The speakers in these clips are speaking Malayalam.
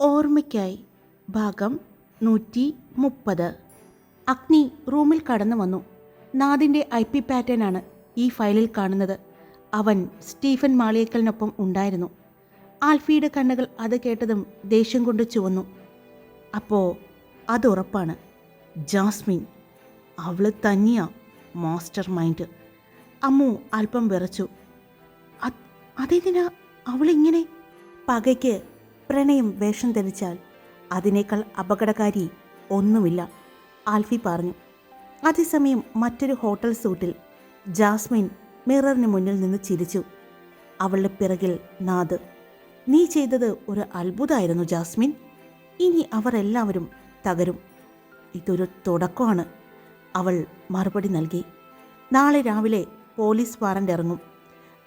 ഓർമ്മയ്ക്കായി. ഭാഗം നൂറ്റി മുപ്പത് അഗ്നി റൂമിൽ കടന്നു വന്നു. നാദിന്റെ ഐ പി പാറ്റേൺ ആണ് ഈ ഫയലിൽ കാണുന്നത്. അവൻ സ്റ്റീഫൻ മാളിയേക്കലിനൊപ്പം ഉണ്ടായിരുന്നു. ആൽഫിയുടെ കണ്ണുകൾ അത് കേട്ടതും ദേഷ്യം കൊണ്ട് ചുവന്നു. അപ്പോൾ അത് ഉറപ്പാണ്. ജാസ്മിൻ അവൾ തന്നെയാ മാസ്റ്റർ മൈൻഡ്. അമ്മു അല്പം വിറച്ചു. "അത്- അതെന്തിനാ അവളിങ്ങനെ? പകയ്ക്ക് പ്രണയം വേഷം ധരിച്ചാൽ അതിനേക്കാൾ അപകടകാരി ഒന്നുമില്ല ആൽഫി പറഞ്ഞു. അതേസമയം മറ്റൊരു ഹോട്ടൽ സൂട്ടിൽ ജാസ്മിൻ മിററിന് മുന്നിൽ നിന്ന് ചിരിച്ചു. അവളുടെ പിറകിൽ നാദ്. നീ ചെയ്തത് ഒരു അത്ഭുതമായിരുന്നു ജാസ്മിൻ. ഇനി അവർ എല്ലാവരും തകരും. ഇതൊരു തുടക്കമാണ് അവൾ മറുപടി നൽകി. നാളെ രാവിലെ പോലീസ് വാറന്റ് ഇറങ്ങും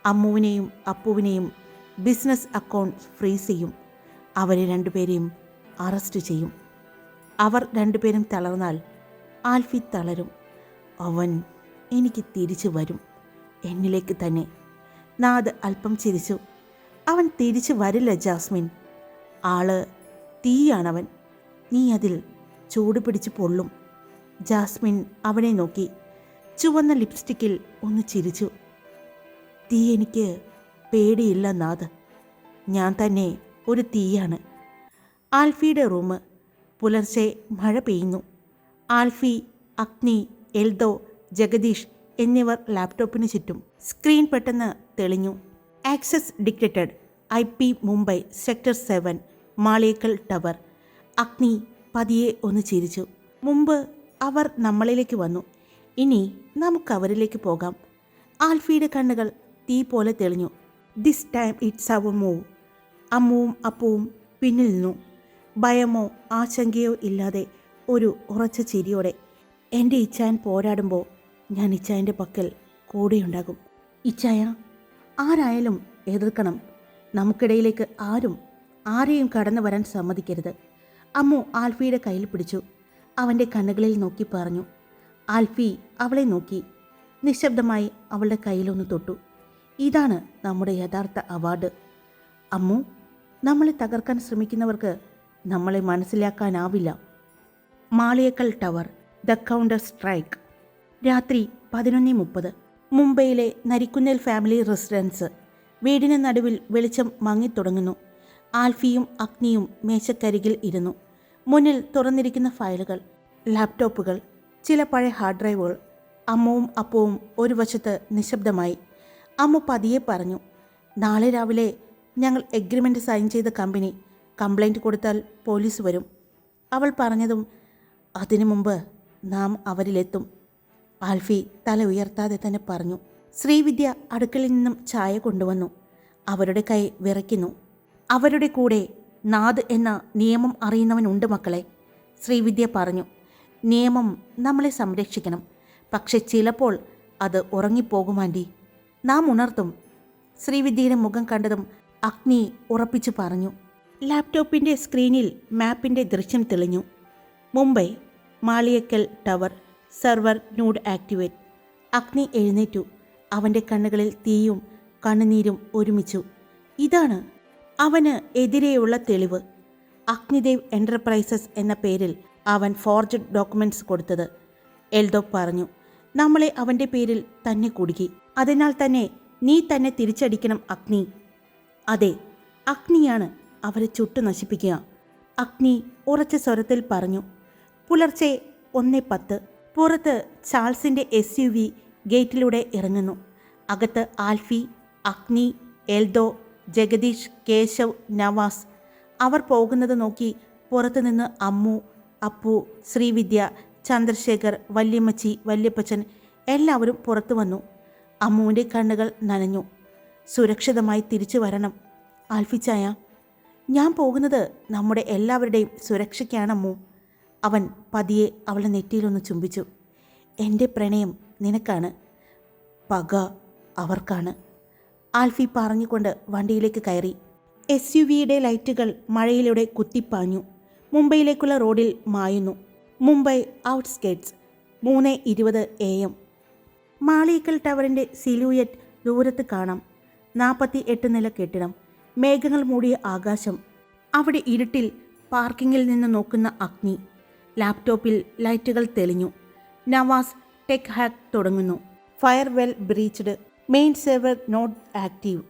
അമ്മുവിനെയും അപ്പുവിനെയും ബിസിനസ് അക്കൗണ്ട് ഫ്രീസ് ചെയ്യും. അവരെ രണ്ടുപേരെയും അറസ്റ്റ് ചെയ്യും. അവർ രണ്ടുപേരും തളർന്നാൽ ആൽഫി തളരും. അവൻ എനിക്ക് തിരിച്ചു വരും. എന്നിലേക്ക് തന്നെ നാദ് അല്പം ചിരിച്ചു. അവൻ തിരിച്ചു വരില്ല ജാസ്മിൻ. ആൾ തീയാണവൻ. നീ അതിൽ ചൂട് പിടിച്ച് പൊള്ളും. ജാസ്മിൻ അവനെ നോക്കി. ചുവന്ന ലിപ്സ്റ്റിക്കിൽ ഒന്ന് ചിരിച്ചു. തീ എനിക്ക് പേടിയില്ല നാഥ് ഞാൻ തന്നെ ഒരു തീയാണ്. ആൽഫിയുടെ റൂം പുലർച്ചെ മഴ പെയ്യുന്നു. ആൽഫി അഗ്നി എൽദോ ജഗദീഷ് എന്നിവർ ലാപ്ടോപ്പിന് ചുറ്റും സ്ക്രീൻ പെട്ടെന്ന് തെളിഞ്ഞു. Access detected I P Mumbai sector seven Maliyekkal tower. Agni പതിയെ ഒന്ന് ചിരിച്ചു. മുമ്പ് അവർ നമ്മളിലേക്ക് വന്നു. ഇനി നമുക്ക് അവരിലേക്ക് പോകാം. ആൽഫിയുടെ കണ്ണുകൾ തീ പോലെ തെളിഞ്ഞു. This time it's our move അമ്മുവും അപ്പുവും പിന്നിൽ നിന്നു. ഭയമോ ആശങ്കയോ ഇല്ലാതെ ഒരു ഉറച്ച ചിരിയോടെ എന്റെ ഇച്ചായൻ പോരാടുമ്പോൾ ഞാൻ ഇച്ചായന്റെ പക്കൽ കൂടെയുണ്ടാകും. ഇച്ചായ ആരായാലും എതിർക്കണം. നമുക്കിടയിലേക്ക് ആരും ആരെയും കടന്നു വരാൻ സമ്മതിക്കരുത്. അമ്മു ആൽഫിയുടെ കയ്യിൽ പിടിച്ചു. അവന്റെ കണ്ണുകളിൽ നോക്കി പറഞ്ഞു. ആൽഫി അവളെ നോക്കി. നിശബ്ദമായി അവളുടെ കയ്യിലൊന്ന് തൊട്ടു. ഇതാണ് നമ്മുടെ യഥാർത്ഥ അവാർഡ്. അമ്മു നമ്മളെ തകർക്കാൻ ശ്രമിക്കുന്നവർക്ക് നമ്മളെ മനസ്സിലാക്കാനാവില്ല. Maliyakkal tower the counter strike. രാത്രി പതിനൊന്ന് മുപ്പത്. മുംബൈയിലെ നരിക്കുന്നൽ ഫാമിലി റെസിഡൻസ്. വീടിന് നടുവിൽ വെളിച്ചം മങ്ങിത്തുടങ്ങുന്നു. ആൽഫിയും അഗ്നിയും മേശക്കരികിൽ ഇരുന്നു. മുന്നിൽ തുറന്നിരിക്കുന്ന ഫയലുകൾ ലാപ്ടോപ്പുകൾ ചില പഴയ ഹാർഡ് ഡ്രൈവുകൾ. അമ്മവും അപ്പവും ഒരു വശത്ത് നിശബ്ദമായി. അമ്മ പതിയെ പറഞ്ഞു നാളെ രാവിലെ ഞങ്ങൾ എഗ്രിമെന്റ് സൈൻ ചെയ്ത കമ്പനി കംപ്ലൈന്റ് കൊടുത്താൽ പോലീസ് വരും. അവൾ പറഞ്ഞതും അതിനു മുമ്പ് നാം അവരിലെത്തും. ആൽഫി തല ഉയർത്താതെ തന്നെ പറഞ്ഞു. ശ്രീവിദ്യ അടുക്കളിൽ നിന്നും ചായ കൊണ്ടുവന്നു. അവരുടെ കൈ വിറയ്ക്കുന്നു. അവരുടെ കൂടെ നാദ് എന്ന നിയമം അറിയുന്നവനുണ്ട് മക്കളെ ശ്രീവിദ്യ പറഞ്ഞു. നിയമം നമ്മളെ സംരക്ഷിക്കണം. പക്ഷെ ചിലപ്പോൾ അത് ഉറങ്ങിപ്പോകുമാന്റി നാം ഉണർത്തും. ശ്രീവിദ്യയുടെ മുഖം കണ്ടതും അഗ്നി ഉറപ്പിച്ചു പറഞ്ഞു. ലാപ്ടോപ്പിന്റെ സ്ക്രീനിൽ മാപ്പിന്റെ ദൃശ്യം തെളിഞ്ഞു. Mumbai Maliyakkal tower server node activate. Agni എഴുന്നേറ്റു. അവന്റെ കണ്ണുകളിൽ തീയും കണ്ണുനീരും ഒരുമിച്ചു. ഇതാണ് അവന് എതിരെയുള്ള തെളിവ്. അഗ്നിദേവ് എന്റർപ്രൈസസ് എന്ന പേരിൽ അവൻ ഫോർജഡ് ഡോക്യുമെന്റ്സ് കൊടുത്തത്. എൽദോ പറഞ്ഞു നമ്മളെ അവന്റെ പേരിൽ തന്നെ കുടുക്കി. അതിനാൽ തന്നെ നീ തന്നെ തിരിച്ചടിക്കണം അഗ്നി. അതെ അഗ്നിയാണ് അവരെ ചുട്ടു നശിപ്പിക്കുക. അഗ്നി ഉറച്ച സ്വരത്തിൽ പറഞ്ഞു പുലർച്ചെ ഒന്നേ പത്ത്. പുറത്ത് ചാൾസിന്റെ എസ് യു വി ഗേറ്റിലൂടെ ഇറങ്ങുന്നു. അകത്ത് ആൽഫി അഗ്നി എൽദോ ജഗദീഷ് കേശവ് നവാസ്. അവർ പോകുന്നത് നോക്കി പുറത്തുനിന്ന് അമ്മു അപ്പു ശ്രീവിദ്യ ചന്ദ്രശേഖർ വല്യമ്മച്ചി വല്യപ്പച്ചൻ എല്ലാവരും പുറത്തു വന്നു. അമ്മുവിന്റെ കണ്ണുകൾ നനഞ്ഞു. സുരക്ഷിതമായി തിരിച്ചു വരണം. ആൽഫിച്ചായ ഞാൻ പോകുന്നത് നമ്മുടെ എല്ലാവരുടെയും സുരക്ഷയ്ക്കാണമ്മോ? അവൻ പതിയെ അവളെ നെറ്റിയിലൊന്ന് ചുംബിച്ചു. എന്റെ പ്രണയം നിനക്കാണ് പക അവർക്കാണ്. ആൽഫി പറഞ്ഞുകൊണ്ട് വണ്ടിയിലേക്ക് കയറി. എസ് യു വിയുടെ ലൈറ്റുകൾ മഴയിലൂടെ കുത്തിപ്പാഞ്ഞു. മുംബൈയിലേക്കുള്ള റോഡിൽ മായുന്നു. മുംബൈ ഔട്ട്സ്കേറ്റ്സ് മൂന്ന് ഇരുപത് എ എം. മാളിയേക്കൽ ടവറിന്റെ സിലൂയറ്റ് ദൂരത്ത് കാണാം. നാൽപ്പത്തി എട്ട് നില കെട്ടിടം മേഘങ്ങൾ മൂടിയ ആകാശം അവിടെ ഇരുട്ടിൽ പാർക്കിങ്ങിൽ നിന്ന് നോക്കുന്ന അഗ്നി ലാപ്ടോപ്പിൽ ലൈറ്റുകൾ തെളിഞ്ഞു. നവാസ് ടെക് ഹാക്ക് തുടങ്ങുന്നു. Firewall breached main server not active.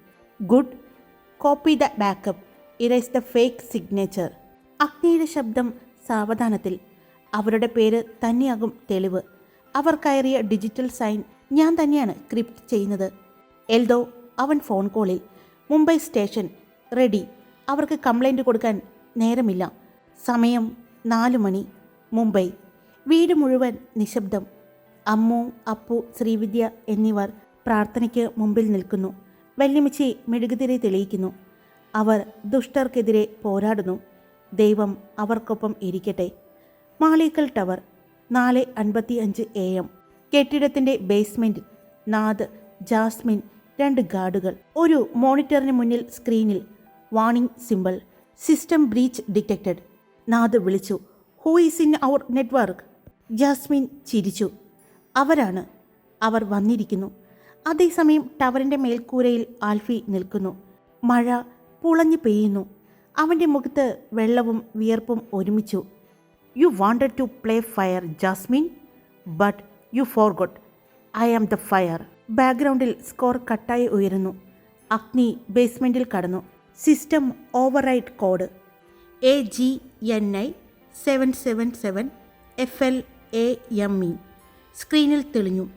Good copy the backup erase the fake signature. അഗ്നിയുടെ ശബ്ദം സാവധാനത്തിൽ. അവരുടെ പേര് തന്നെയാകും തെളിവ്. അവർ കയറിയ ഡിജിറ്റൽ സൈൻ ഞാൻ തന്നെയാണ് ക്രിപ്റ്റ് ചെയ്യുന്നത്. എൽദോ അവൻ ഫോൺ കോളിൽ മുംബൈ സ്റ്റേഷൻ റെഡി. അവർക്ക് കംപ്ലൈന്റ് കൊടുക്കാൻ നേരമില്ല. സമയം നാലു മണി. മുംബൈ. വീട് മുഴുവൻ നിശബ്ദം. അമ്മു അപ്പു ശ്രീവിദ്യ എന്നിവർ പ്രാർത്ഥനയ്ക്ക് മുമ്പിൽ നിൽക്കുന്നു. വല്യമിച്ചി മെഴുകുതിരി തെളിയിക്കുന്നു. അവർ ദുഷ്ടർക്കെതിരെ പോരാടുന്നു. ദൈവം അവർക്കൊപ്പം ഇരിക്കട്ടെ. മാളിക്കൽ ടവർ നാല് അൻപത്തി അഞ്ച് എ എം. കെട്ടിടത്തിന്റെ ബേസ്മെന്റിൽ നാദ് ജാസ്മിൻ രണ്ട് ഗാർഡുകൾ. ഒരു മോണിറ്ററിന് മുന്നിൽ സ്ക്രീനിൽ warning simple system breach detected. Nad വിളിച്ചു who is in our network Jasmine ചിരിച്ചു. അവരാണ്. അവർ വന്നിരിക്കുന്നു. അതേസമയം ടവറിന്റെ മേൽക്കൂരയിൽ ആൽഫി നിൽക്കുന്നു. മഴ പുളഞ്ഞു പെയ്യുന്നു. അവന്റെ മുഖത്ത് വെള്ളവും വിയർപ്പും ഒരുമിച്ചു. You wanted to play fire Jasmine but you for forgot I am the fire ബാക്ക്ഗ്രൗണ്ടിൽ സ്കോർ കട്ടായി ഉയരുന്നു. അഗ്നി ബേസ്മെന്റിൽ കടന്നു. System override code. A G N I seven seven seven F L A M E സ്ക്രീനിൽ തെളിഞ്ഞു.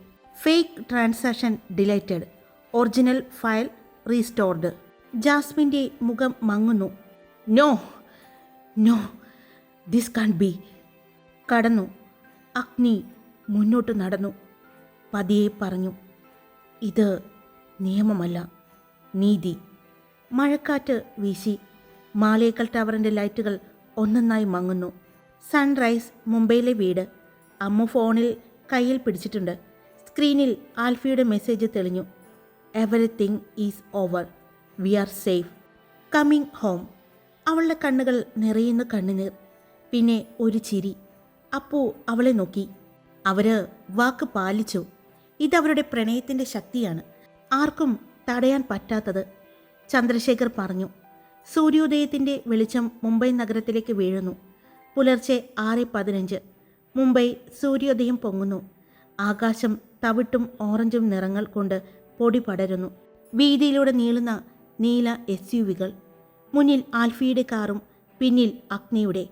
Fake transaction deleted. Original file restored. ജാസ്മിന്റെ മുഖം മങ്ങുന്നു. No no this can't be കടന്നു. അഗ്നി മുന്നോട്ട് നടന്നു. പതിയെ പറഞ്ഞു. ഇത് നിയമമല്ല നീതി. മഴക്കാറ്റ് വീശി മാലേക്കൽ ടവറിന്റെ ലൈറ്റുകൾ ഒന്നൊന്നായി മങ്ങുന്നു. സൺറൈസ് മുംബൈയിലെ വീട് അമ്മ ഫോണിൽ കയ്യിൽ പിടിച്ചിട്ടുണ്ട്. സ്ക്രീനിൽ ആൽഫിയുടെ മെസ്സേജ് തെളിഞ്ഞു. Everything is over we are safe coming home അവളുടെ കണ്ണുകൾ നിറയുന്ന കണ്ണുനീർ പിന്നെ ഒരു ചിരി. അപ്പു അവളെ നോക്കി. അവർ വാക്ക് പാലിച്ചു. ഇതവരുടെ പ്രണയത്തിന്റെ ശക്തിയാണ്. ആർക്കും തടയാൻ പറ്റാത്തത്. ചന്ദ്രശേഖർ പറഞ്ഞു സൂര്യോദയത്തിന്റെ വെളിച്ചം മുംബൈ നഗരത്തിലേക്ക് വീഴുന്നു. പുലർച്ചെ ആറ് പതിനഞ്ച്. മുംബൈ സൂര്യോദയം പൊങ്ങുന്നു. ആകാശം തവിട്ടും ഓറഞ്ചും നിറങ്ങൾ കൊണ്ട് പൊടി പടരുന്നു. വീതിയിലൂടെ നീളുന്ന നീല എസ് യു വികൾ മുന്നിൽ ആൽഫിയുടെ കാറും പിന്നിൽ അഗ്നിയുടെ.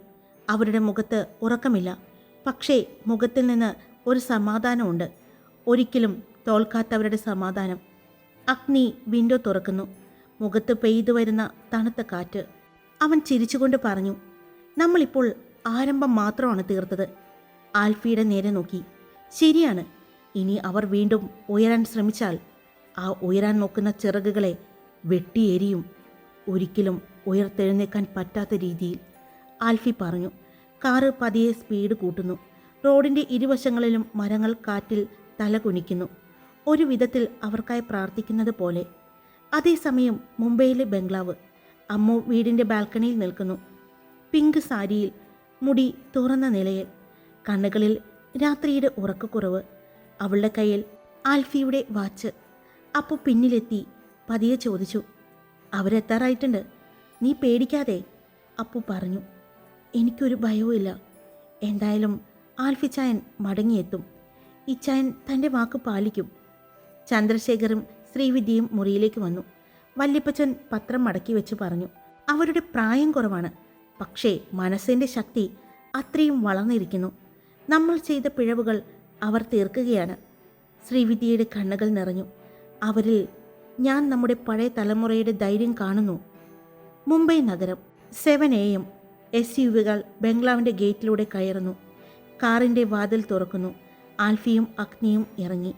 അവരുടെ മുഖത്ത് ഉറക്കമില്ല. പക്ഷേ മുഖത്തിൽ നിന്ന് ഒരു സമാധാനമുണ്ട്. ഒരിക്കലും തോൽക്കാത്തവരുടെ സമാധാനം. അഗ്നി വിൻഡോ തുറക്കുന്നു. മുഖത്ത് പെയ്തു വരുന്ന തണുത്ത കാറ്റ്. അവൻ ചിരിച്ചുകൊണ്ട് പറഞ്ഞു നമ്മളിപ്പോൾ ആരംഭം മാത്രമാണ് തീർത്തത്. ആൽഫിയുടെ നേരെ നോക്കി. ശരിയാണ്. ഇനി അവർ വീണ്ടും ഉയരാൻ ശ്രമിച്ചാൽ ആ ഉയരാൻ നോക്കുന്ന ചിറകുകളെ വെട്ടിയെരിയും. ഒരിക്കലും ഉയർത്തെഴുന്നേക്കാൻ പറ്റാത്ത രീതിയിൽ. ആൽഫി പറഞ്ഞു. കാറ് പതിയെ സ്പീഡ് കൂട്ടുന്നു. റോഡിന്റെ ഇരുവശങ്ങളിലും മരങ്ങൾ കാറ്റിൽ തല കുനിക്കുന്നു. ഒരു വിധത്തിൽ അവർക്കായി പ്രാർത്ഥിക്കുന്നത് പോലെ. അതേസമയം മുംബൈയിലെ ബംഗ്ലാവ് അമ്മു വീടിന്റെ ബാൽക്കണിയിൽ നിൽക്കുന്നു. പിങ്ക് സാരിയിൽ മുടി തുറന്ന നിലയിൽ കണ്ണുകളിൽ രാത്രിയുടെ ഉറക്കക്കുറവ് അവളുടെ കയ്യിൽ ആൽഫിയുടെ വാച്ച്. അപ്പോൾ പിന്നിലെത്തി പതിയെ ചോദിച്ചു അവരെത്താറായിട്ടുണ്ട്? നീ പേടിക്കാതെ അപ്പു പറഞ്ഞു. എനിക്കൊരു ഭയവുമില്ല. എന്തായാലും ആൽഫിച്ചായൻ മടങ്ങിയെത്തും. ഇച്ചായൻ തന്റെ വാക്ക് പാലിക്കും. ചന്ദ്രശേഖറും ശ്രീവിദ്യയും മുറിയിലേക്ക് വന്നു. വല്യപ്പച്ചൻ പത്രം മടക്കി വെച്ച് പറഞ്ഞു അവരുടെ പ്രായം കുറവാണ്. പക്ഷേ മനസ്സിന്റെ ശക്തി അത്രയും വളർന്നിരിക്കുന്നു. നമ്മൾ ചെയ്ത പിഴവുകൾ അവർ തീർക്കുകയാണ്. ശ്രീവിദ്യയുടെ കണ്ണുകൾ നിറഞ്ഞു. അവരിൽ ഞാൻ നമ്മുടെ പഴയ തലമുറയുടെ ധൈര്യം കാണുന്നു. മുംബൈ നഗരം seven A M S U വികൾ ബംഗ്ലാവിന്റെ ഗേറ്റിലൂടെ കയറുന്നു. കാറിന്റെ വാതിൽ തുറക്കുന്നു. ആൽഫിയും അഗ്നിയും ഇറങ്ങി.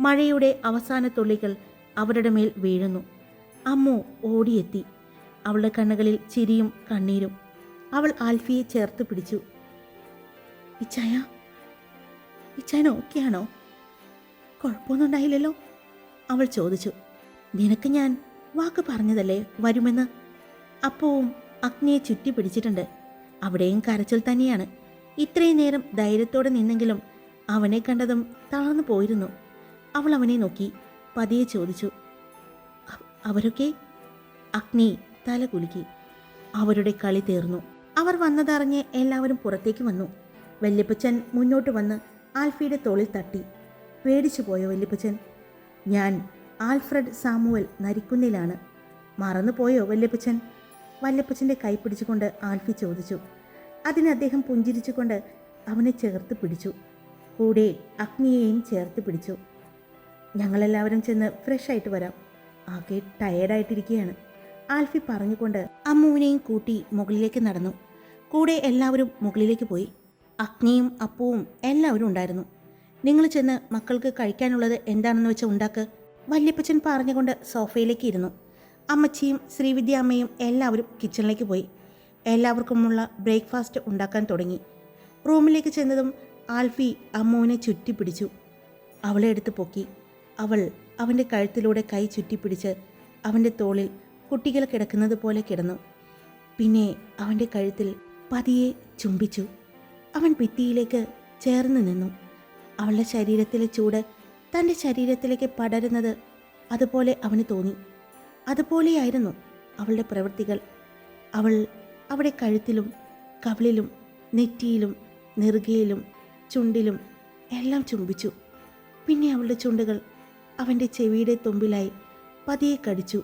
മഴയുടെ അവസാന തുള്ളികൾ അവരുടെ മേൽ വീഴുന്നു. അമ്മു ഓടിയെത്തി. അവളുടെ കണ്ണുകളിൽ ചിരിയും കണ്ണീരും. അവൾ ആൽഫിയെ ചേർത്ത് പിടിച്ചു. ഇച്ചായ ഇച്ചായൻ ഓക്കെയാണോ? കുഴപ്പമൊന്നും ഉണ്ടായില്ലല്ലോ? അവൾ ചോദിച്ചു. നിനക്ക് ഞാൻ വാക്ക് പറഞ്ഞതല്ലേ വരുമെന്ന്? അപ്പവും അഗ്നിയെ ചുറ്റി പിടിച്ചിട്ടുണ്ട് അവിടെയും കരച്ചിൽ തന്നെയാണ്. ഇത്രയും നേരം ധൈര്യത്തോടെ നിന്നെങ്കിലും അവനെ കണ്ടതും തളർന്നു പോയിരുന്നു. അവൾ അവനെ നോക്കി പതിയെ ചോദിച്ചു അവരൊക്കെ? അഗ്നി തല കുലുക്കി. അവരുടെ കളി തീർന്നു. അവർ വന്നതറിഞ്ഞ് എല്ലാവരും പുറത്തേക്ക് വന്നു. വല്യപ്പച്ചൻ മുന്നോട്ട് വന്ന് ആൽഫിയുടെ തോളിൽ തട്ടി. പേടിച്ചു പോയോ വല്യപ്പച്ചൻ ഞാൻ ആൽഫ്രഡ് സാമുവൽ നരിക്കുന്നിലാണ്. മറന്നു പോയോ വല്യപ്പച്ചൻ? വല്യപ്പച്ചന്റെ കൈ പിടിച്ചുകൊണ്ട് ആൽഫി ചോദിച്ചു. അതിന് അദ്ദേഹം പുഞ്ചിരിച്ചുകൊണ്ട് അവനെ ചേർത്ത് പിടിച്ചു. കൂടെ അഗ്നിയെയും ചേർത്ത് പിടിച്ചു. ഞങ്ങളെല്ലാവരും ചെന്ന് ഫ്രഷ് ആയിട്ട് വരാം. ആകെ ടയേർഡായിട്ടിരിക്കുകയാണ് ആൽഫി പറഞ്ഞുകൊണ്ട് അമ്മുവിനെയും കൂട്ടി മുകളിലേക്ക് നടന്നു. കൂടെ എല്ലാവരും മുകളിലേക്ക് പോയി. അഗ്നിയും അപ്പുവും എല്ലാവരും ഉണ്ടായിരുന്നു. നിങ്ങൾ ചെന്ന് മക്കൾക്ക് കഴിക്കാനുള്ളത് എന്താണെന്ന് വെച്ചാൽ ഉണ്ടാക്ക്. വല്യപ്പച്ചൻ പറഞ്ഞുകൊണ്ട് സോഫയിലേക്ക് ഇരുന്നു. അമ്മച്ചിയും ശ്രീവിദ്യ അമ്മയും എല്ലാവരും കിച്ചണിലേക്ക് പോയി. എല്ലാവർക്കുമുള്ള ബ്രേക്ക്ഫാസ്റ്റ് ഉണ്ടാക്കാൻ തുടങ്ങി. റൂമിലേക്ക് ചെന്നതും ആൽഫി അമ്മുവിനെ ചുറ്റിപ്പിടിച്ചു. അവളെ എടുത്ത് പൊക്കി. അവൾ അവന്റെ കഴുത്തിലൂടെ കൈ ചുറ്റിപ്പിടിച്ച് അവന്റെ തോളിൽ കുട്ടികൾ കിടക്കുന്നത് പോലെ കിടന്നു. പിന്നെ അവന്റെ കഴുത്തിൽ പതിയെ ചുംബിച്ചു. അവൻ ഭിത്തിയിലേക്ക് ചേർന്ന് നിന്നു. അവളുടെ ശരീരത്തിലെ ചൂട് തന്റെ ശരീരത്തിലേക്ക് പടരുന്നത് അതുപോലെ അവന് തോന്നി. അതുപോലെയായിരുന്നു അവളുടെ പ്രവൃത്തികൾ. അവൾ അവിടെ കഴുത്തിലും കവിളിലും നെറ്റിയിലും നെറുകയിലും ചുണ്ടിലും എല്ലാം ചുംബിച്ചു. പിന്നെ അവളുടെ ചുണ്ടുകൾ അവന്റെ ചെവിയുടെ തുമ്പിലായി പതിയെ കടിച്ചു.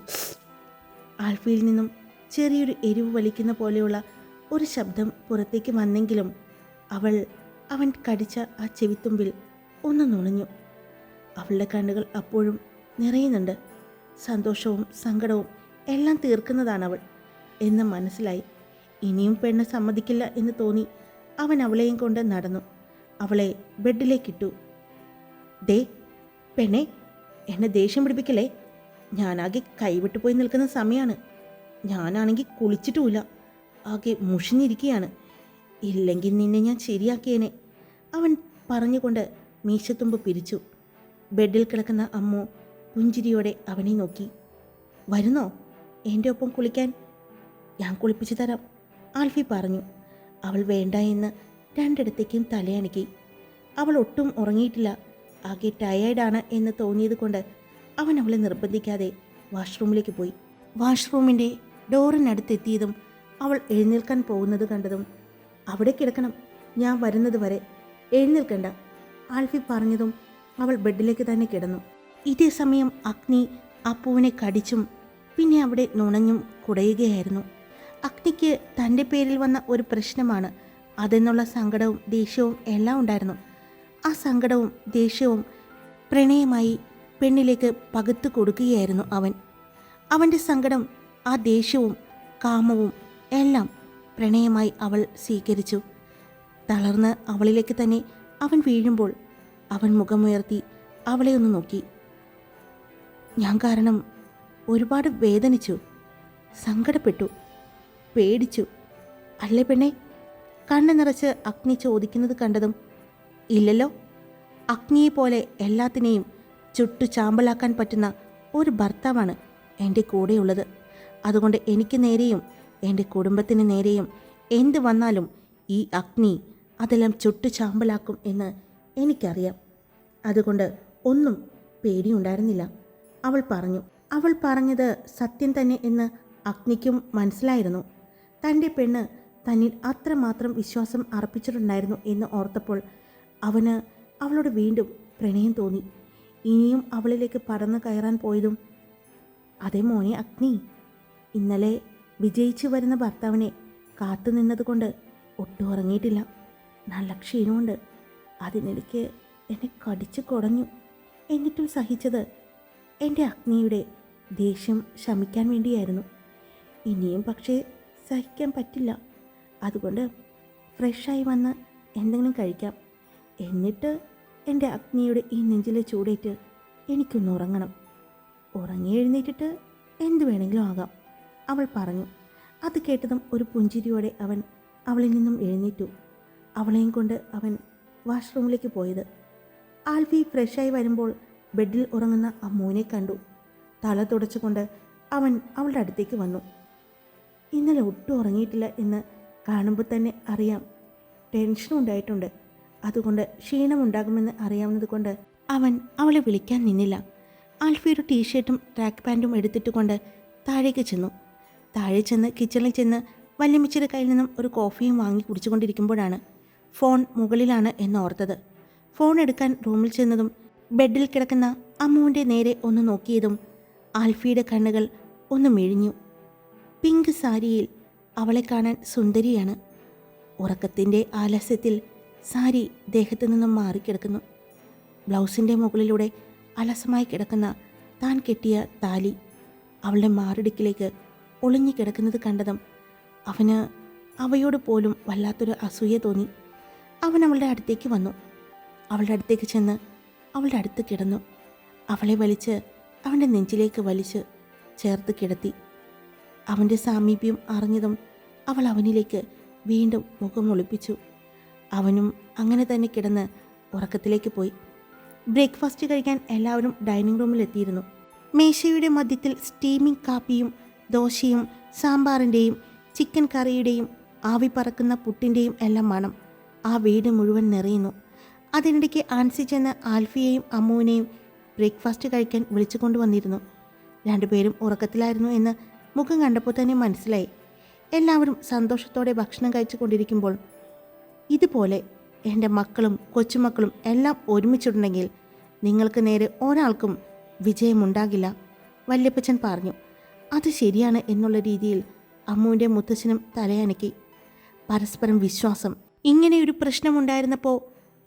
ആൽഫിയിൽ നിന്നും ചെറിയൊരു എരിവ് വലിക്കുന്ന പോലെയുള്ള ഒരു ശബ്ദം പുറത്തേക്ക് വന്നെങ്കിലും അവൾ അവൻ കടിച്ച ആ ചെവിത്തുമ്പിൽ ഒന്ന് നുണഞ്ഞു. അവളുടെ കണ്ണുകൾ അപ്പോഴും നിറയുന്നുണ്ട്. സന്തോഷവും സങ്കടവും എല്ലാം തീർക്കുന്നതാണ് അവൾ എന്ന് മനസ്സിലായി. ഇനിയും പെണ്ണ് സമ്മതിക്കില്ല എന്ന് തോന്നി അവൻ അവളെയും കൊണ്ട് നടന്നു. അവളെ ബെഡിലേക്കിട്ടു. ദേ പെണ്ണെ എന്നെ ദേഷ്യം പിടിപ്പിക്കലേ ഞാനാകെ കൈവിട്ടു പോയി നിൽക്കുന്ന സമയമാണ് ഞാനാണെങ്കിൽ കുളിച്ചിട്ടുമില്ല. ആകെ മുഷിഞ്ഞിരിക്കുകയാണ് ഇല്ലെങ്കിൽ നിന്നെ ഞാൻ ശരിയാക്കിയേനെ. അവൻ പറഞ്ഞുകൊണ്ട് മീശത്തുമ്പ് പിരിച്ചു. ബെഡിൽ കിടക്കുന്ന അമ്മു പുഞ്ചിരിയോടെ അവനെ നോക്കി. വരുന്നോ? എന്റെ ഒപ്പം കുളിക്കാൻ? ഞാൻ കുളിപ്പിച്ചു തരാം ആൽഫി പറഞ്ഞു. അവൾ വേണ്ട എന്ന് രണ്ടിടത്തേക്കും തലയണക്കി. അവൾ ഒട്ടും ഉറങ്ങിയിട്ടില്ല. ആകെ ടയേർഡാണ് എന്ന് തോന്നിയത് കൊണ്ട് അവൻ അവളെ നിർബന്ധിക്കാതെ വാഷ്റൂമിലേക്ക് പോയി. വാഷ്റൂമിന്റെ ഡോറിനടുത്തെത്തിയതും അവൾ എഴുന്നേൽക്കാൻ പോകുന്നത് കണ്ടതും അവിടെ കിടക്കണം ഞാൻ വരുന്നത് വരെ എഴുന്നേൽക്കണ്ട ആൽഫി പറഞ്ഞതും അവൾ ബെഡിലേക്ക് തന്നെ കിടന്നു. ഇതേ സമയം അഗ്നി അപ്പുവിനെ കടിച്ചും പിന്നെ അവിടെ നുണഞ്ഞും കുടയുകയായിരുന്നു. അഗ്നിക്ക് തന്റെ പേരിൽ വന്ന ഒരു പ്രശ്നമാണ് അതെന്നുള്ള സങ്കടവും ദേഷ്യവും എല്ലാം ഉണ്ടായിരുന്നു. ആ സങ്കടവും ദേഷ്യവും പ്രണയമായി പെണ്ണിലേക്ക് പകുത്തു കൊടുക്കുകയായിരുന്നു അവൻ. അവന്റെ സങ്കടം ആ ദേഷ്യവും കാമവും എല്ലാം പ്രണയമായി അവൾ സ്വീകരിച്ചു. തളർന്ന് അവളിലേക്ക് തന്നെ അവൻ വീഴുമ്പോൾ അവൻ മുഖമുയർത്തി അവളെ ഒന്ന് നോക്കി. ഞാൻ കാരണം ഒരുപാട് വേദനിച്ചു സങ്കടപ്പെട്ടു പേടിച്ചു. അല്ലേ പെണ്ണെ? കണ്ണു നിറച്ച് അഗ്നി ചോദിക്കുന്നത് കണ്ടതും ഇല്ലല്ലോ അഗ്നിയെപ്പോലെ എല്ലാത്തിനെയും ചുട്ടു ചാമ്പലാക്കാൻ പറ്റുന്ന ഒരു ഭർത്താവാണ് എന്റെ കൂടെയുള്ളത്. അതുകൊണ്ട് എനിക്ക് നേരെയും എന്റെ കുടുംബത്തിന് നേരെയും എന്ത് വന്നാലും ഈ അഗ്നി അതെല്ലാം ചുട്ടു ചാമ്പലാക്കും എന്ന് എനിക്കറിയാം. അതുകൊണ്ട് ഒന്നും പേടിയുണ്ടായിരുന്നില്ല. അവൾ പറഞ്ഞു അവൾ പറഞ്ഞത് സത്യം തന്നെ എന്ന് അഗ്നിക്കും മനസ്സിലായിരുന്നു. തന്റെ പെണ്ണ് തന്നിൽ അത്രമാത്രം വിശ്വാസം അർപ്പിച്ചിട്ടുണ്ടായിരുന്നു എന്ന് ഓർത്തപ്പോൾ അവന് അവളോട് വീണ്ടും പ്രണയം തോന്നി. ഇനിയും അവളിലേക്ക് പറന്ന് കയറാൻ പോയതും അതേ മോനെ അഗ്നി ഇന്നലെ വിജയിച്ചു വരുന്ന ഭർത്താവിനെ കാത്തു നിന്നതുകൊണ്ട് ഒട്ടും ഉറങ്ങിയിട്ടില്ല. നല്ല ക്ഷീണമുണ്ട്. അതിനിടയ്ക്ക് എന്നെ കടിച്ചു കുടഞ്ഞു. എന്നിട്ടും സഹിച്ചത് എന്റെ അഗ്നിയുടെ ദേഷ്യം ശമിക്കാൻ വേണ്ടിയായിരുന്നു. ഇനിയും പക്ഷേ സഹിക്കാൻ പറ്റില്ല. അതുകൊണ്ട് ഫ്രഷായി വന്ന് എന്തെങ്കിലും കഴിക്കാം. എന്നിട്ട് എന്റെ അഗ്നിയുടെ ഈ നെഞ്ചിലെ ചൂടേറ്റ് എനിക്കൊന്ന് ഉറങ്ങണം. ഉറങ്ങി എഴുന്നേറ്റിട്ട് എന്തു വേണമെങ്കിലും ആകാം. അവൾ പറഞ്ഞു. അത് കേട്ടതും ഒരു പുഞ്ചിരിയോടെ അവൻ അവളിൽ നിന്നും എഴുന്നേറ്റു. അവളെയും കൊണ്ട് അവൻ വാഷ്റൂമിലേക്ക് പോയത്. ആൽഫി ഫ്രഷായി വരുമ്പോൾ ബെഡിൽ ഉറങ്ങുന്ന അമ്മൂനെ കണ്ടു. തല തുടച്ചുകൊണ്ട് അവൻ അവളുടെ അടുത്തേക്ക് വന്നു. ഇന്നലെ ഒട്ടും ഉറങ്ങിയിട്ടില്ല എന്ന് കാണുമ്പോൾ തന്നെ അറിയാം. ടെൻഷൻ ഉണ്ടായിട്ടുണ്ട്. അതുകൊണ്ട് ക്ഷീണമുണ്ടാകുമെന്ന് അറിയാവുന്നത് കൊണ്ട് അവൻ അവളെ വിളിക്കാൻ നിന്നില്ല. ആൽഫി ഒരു ടീഷർട്ടും ട്രാക്ക് പാന്റും എടുത്തിട്ട് കൊണ്ട് താഴേക്ക് ചെന്നു. താഴെ ചെന്ന് കിച്ചണിൽ ചെന്ന് വല്യമ്മച്ചിയുടെ കയ്യിൽ നിന്നും ഒരു കോഫിയും വാങ്ങി കുടിച്ചുകൊണ്ടിരിക്കുമ്പോഴാണ് ഫോൺ മുകളിലാണ് എന്നോർത്തത് ഫോൺ എടുക്കാൻ റൂമിൽ ചെന്നതും ബെഡിൽ കിടക്കുന്ന അമ്മുവിന്റെ നേരെ ഒന്ന് നോക്കിയതും ആൽഫിയുടെ കണ്ണുകൾ ഒന്ന് മിഴിഞ്ഞു. പിങ്ക് സാരിയിൽ അവളെ കാണാൻ സുന്ദരിയാണ്. ഉറക്കത്തിന്റെ ആലസ്യത്തിൽ സാരി ദേഹത്തു നിന്നും മാറിക്കിടക്കുന്നു. ബ്ലൗസിന്റെ മുകളിലൂടെ അലസമായി കിടക്കുന്ന താൻ കെട്ടിയ താലി അവളുടെ മാറിടുക്കിലേക്ക് ഒളിഞ്ഞു കിടക്കുന്നത് കണ്ടതും അവന് അവയോട് പോലും വല്ലാത്തൊരു അസൂയ തോന്നി. അവൻ അവളുടെ അടുത്തേക്ക് വന്നു. അവളുടെ അടുത്തേക്ക് ചെന്ന് അവളുടെ അടുത്ത് കിടന്നു. അവളെ വലിച്ച് അവന്റെ നെഞ്ചിലേക്ക് വലിച്ച് ചേർത്ത് കിടത്തി. അവന്റെ സാമീപ്യം അറിഞ്ഞതും അവൾ അവനിലേക്ക് വീണ്ടും മുഖം ഒളിപ്പിച്ചു അവനും അങ്ങനെ തന്നെ കിടന്ന് ഉറക്കത്തിലേക്ക് പോയി. ബ്രേക്ക്ഫാസ്റ്റ് കഴിക്കാൻ എല്ലാവരും ഡൈനിങ് റൂമിലെത്തിയിരുന്നു മേശയുടെ മധ്യത്തിൽ സ്റ്റീമിംഗ് കാപ്പിയും ദോശയും സാമ്പാറിന്റെയും ചിക്കൻ കറിയുടെയും ആവി പറക്കുന്ന പുട്ടിന്റെയും എല്ലാം മണം ആ വീട് മുഴുവൻ നിറയുന്നു. അതിനിടയ്ക്ക് ആൻസി ചെന്ന് ആൽഫിയെയും അമ്മുവിനെയും ബ്രേക്ക്ഫാസ്റ്റ് കഴിക്കാൻ വിളിച്ചു കൊണ്ടുവന്നിരുന്നു രണ്ടുപേരും ഉറക്കത്തിലായിരുന്നു എന്ന് മുഖം കണ്ടപ്പോൾ തന്നെ മനസ്സിലായി. എല്ലാവരും സന്തോഷത്തോടെ ഭക്ഷണം കഴിച്ചു കൊണ്ടിരിക്കുമ്പോൾ ഇതുപോലെ എന്റെ മക്കളും കൊച്ചുമക്കളും എല്ലാം ഒരുമിച്ചിട്ടുണ്ടെങ്കിൽ നിങ്ങൾക്ക് നേരെ ഒരാൾക്കും വിജയമുണ്ടാകില്ല വല്യപ്പച്ചൻ പറഞ്ഞു. അത് ശരിയാണ് എന്നുള്ള രീതിയിൽ അമ്മുവിന്റെ മുത്തച്ഛനും തലയനക്കി. പരസ്പരം വിശ്വാസം. ഇങ്ങനെയൊരു പ്രശ്നമുണ്ടായിരുന്നപ്പോൾ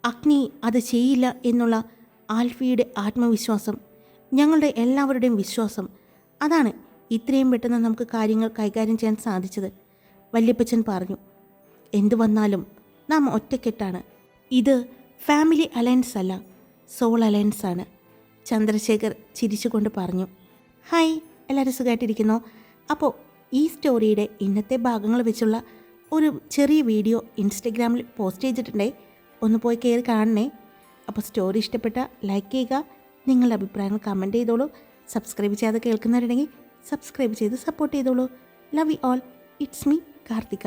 അഗ്നി അത് ചെയ്യില്ല എന്നുള്ള ആൽഫിയുടെ ആത്മവിശ്വാസം ഞങ്ങളുടെ എല്ലാവരുടെയും വിശ്വാസം അതാണ് ഇത്രയും പെട്ടെന്ന് നമുക്ക് കാര്യങ്ങൾ കൈകാര്യം ചെയ്യാൻ സാധിച്ചത് വല്യപ്പച്ചൻ പറഞ്ഞു. എന്തു വന്നാലും നാം ഒറ്റക്കെട്ടാണ്. ഇത് ഫാമിലി അലയൻസ് അല്ല സോൾ അലയൻസ് ആണ്. ചന്ദ്രശേഖർ ചിരിച്ചുകൊണ്ട് പറഞ്ഞു. ഹായ് എല്ലാവരും സുഖമായിട്ടിരിക്കുന്നു അപ്പോൾ ഈ സ്റ്റോറിയുടെ ഇന്നത്തെ ഭാഗങ്ങൾ വെച്ചുള്ള ഒരു ചെറിയ വീഡിയോ ഇൻസ്റ്റഗ്രാമിൽ പോസ്റ്റ് ചെയ്തിട്ടുണ്ടേ? ഒന്ന് പോയി കയറി കാണണേ. അപ്പോൾ സ്റ്റോറി ഇഷ്ടപ്പെട്ട ലൈക്ക് ചെയ്യുക. നിങ്ങളുടെ അഭിപ്രായങ്ങൾ കമന്റ് ചെയ്തോളൂ. സബ്സ്ക്രൈബ് ചെയ്യാതെ കേൾക്കുന്നവരുണ്ടെങ്കിൽ സബ്സ്ക്രൈബ് ചെയ്ത് സപ്പോർട്ട് ചെയ്തോളൂ love you all it's me Karthika